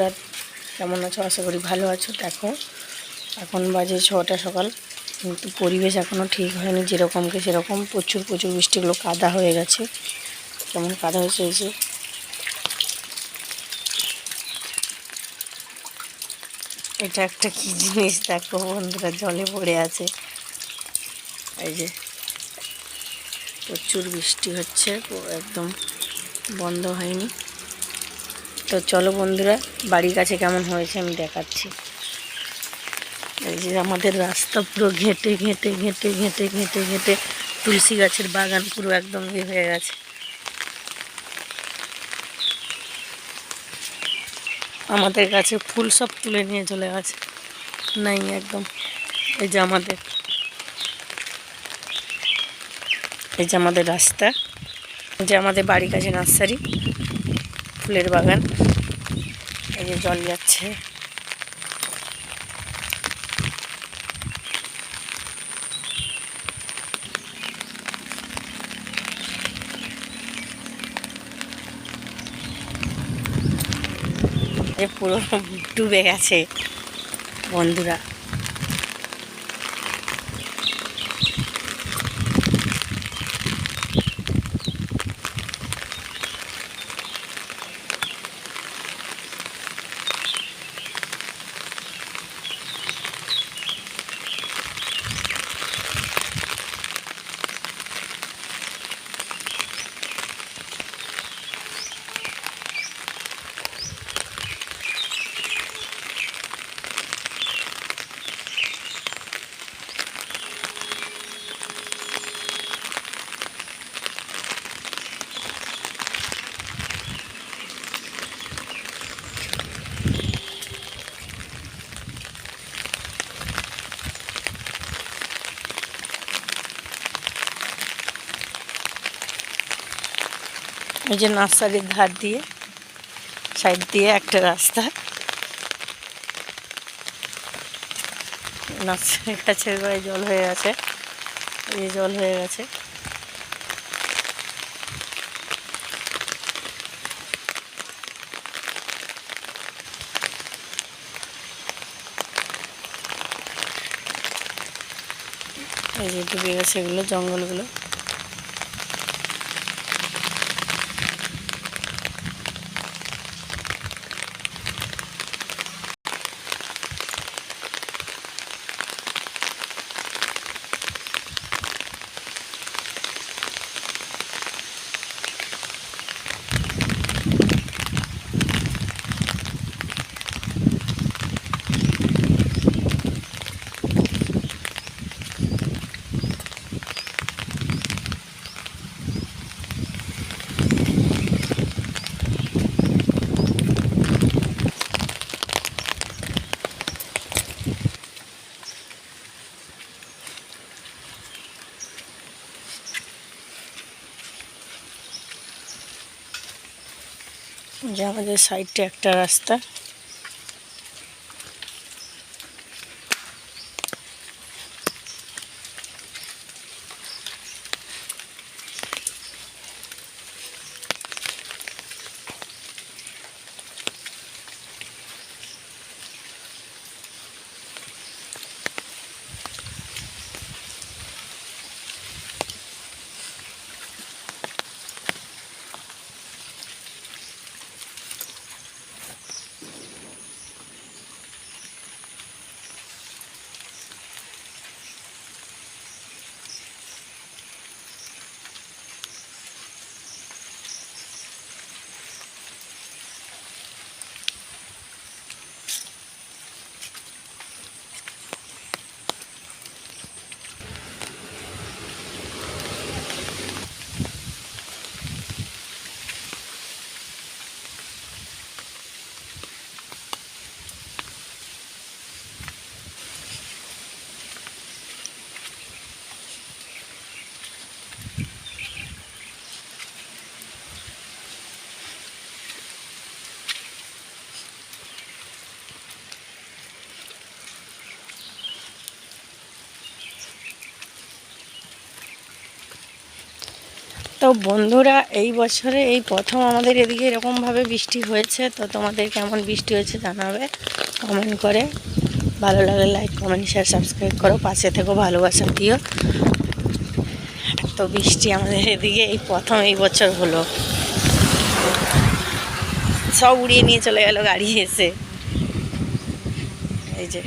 রাত কেমন আছো? আশা করি ভালো আছো। দেখো, এখন বাজে ছটা সকাল, কিন্তু পরিবেশ এখনও ঠিক হয়নি যেরকমকে সেরকম। প্রচুর প্রচুর বৃষ্টিগুলো কাদা হয়ে গেছে। কেমন কাদা হয়েছে এই যে। এটা একটা কি জিনিস? দেখো বন্ধুরা, জলে পড়ে আছে। এই যে, প্রচুর বৃষ্টি হচ্ছে একদম বন্ধ হয়নি। তো চলো বন্ধুরা, বাড়ির কাছে কেমন হয়েছে আমি দেখাচ্ছি। এই যে আমাদের রাস্তা পুরো ঘেঁটে ঘেঁটে ঘেঁটে ঘেঁটে ঘেঁটে ঘেঁটে তুলসী গাছের বাগান পুরো একদম ইয়ে হয়ে গেছে। আমাদের গাছে ফুল সব তুলে নিয়ে চলে গেছে। নাই একদম, এই যে আমাদের। এই যে আমাদের রাস্তা যে আমাদের বাড়ির কাছে নার্সারি। ফুলের বাগান। এই যে জল যাচ্ছে। পুরো ডুবে গেছে বন্ধুরা। এই যে নার্সারির ধার দিয়ে, সাইড দিয়ে একটা রাস্তা। নার্সারি গাছের জল হয়ে গেছে। এই জল হয়ে গেছে। এই যে ডুবে গেছে এগুলো, জঙ্গলগুলো। যে আমাদের সাইডে একটা রাস্তা। তো বন্ধুরা, এই বছরে এই প্রথম আমাদের এদিকে এরকমভাবে বৃষ্টি হয়েছে, তো তোমাদের কেমন বৃষ্টি হয়েছে জানাবে কমেন্ট করে। ভালো লাগলে লাইক কমেন্ট শেয়ার সাবস্ক্রাইব করো, পাশে থেকো, ভালোবাসা দিও। এত বৃষ্টি আমাদের এদিকে এই প্রথম এই বছর হলো। সব উড়িয়ে নিয়ে চলে গেল গাড়ি এসে। এই যে।